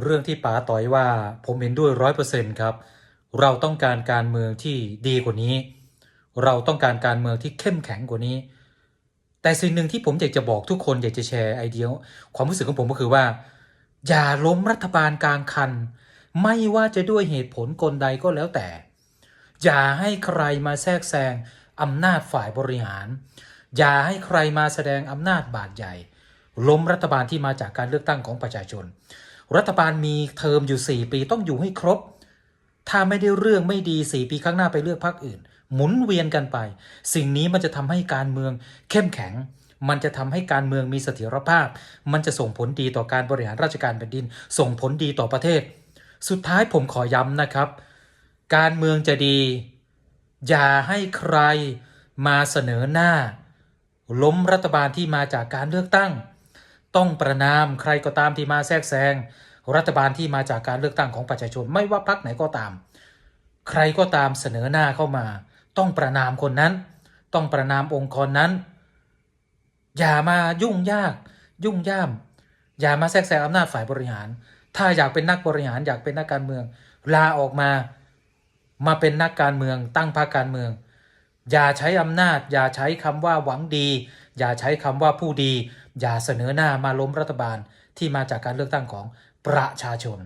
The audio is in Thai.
เรื่องที่ป๋าต่อยว่าผมเห็นด้วยร้อยเปอร์เซ็นต์ครับ เราต้องการการเมืองที่ดีกว่านี้ เราต้องการการเมืองที่เข้มแข็งกว่านี้ แต่สิ่งหนึ่งที่ผมอยากจะบอกทุกคนอยากจะแชร์ไอเดียความรู้สึกของผมก็คือว่า อย่าล้มรัฐบาลกลางคัน ไม่ว่าจะด้วยเหตุผลกลใดก็แล้วแต่ อย่าให้ใครมาแทรกแซงอำนาจฝ่ายบริหาร อย่าให้ใครมาแสดงอำนาจบาดใหญ่ ล้มรัฐบาลที่มาจากการเลือกตั้งของประชาชน รัฐบาลมีเทอมอยู่ 4 ปีต้องอยู่ให้ครบ ถ้าไม่ได้เรื่องไม่ดี 4 ปีข้างหน้าไปเลือกพรรคอื่น หมุนเวียนกันไป สิ่งนี้มันจะทำให้การเมืองเข้มแข็ง มันจะทำให้การเมืองมีเสถียรภาพ มันจะส่งผลดีต่อการบริหารราชการแผ่นดิน ส่งผลดีต่อประเทศ สุดท้ายผมขอย้ำนะครับ การเมืองจะดี อย่าให้ใครมาเสนอหน้า ล้มรัฐบาลที่มาจากการเลือกตั้ง ต้องประนามใครก็ตามที่มาแทรกแซงรัฐบาลที่มาจากการเลือกตั้งของประชาชนไม่ว่าพรรคไหนก็ตาม ใครก็ตามเสนอหน้าเข้ามา ต้องประนามคนนั้น ต้องประนามองค์กรนั้น อย่ามายุ่งยาก ยุ่งย่าม อย่ามาแทรกแซงอำนาจฝ่ายบริหาร ถ้าอยากเป็นนักบริหารอยากเป็นนักการเมือง ลาออกมา มาเป็นนักการเมือง ตั้งพรรคการเมือง อย่าใช้อำนาจ อย่าใช้คำว่าหวังดี อย่าใช้คำว่าผู้ดี อย่าเสนอหน้ามาล้มรัฐบาลที่มาจากการเลือกตั้งของประชาชน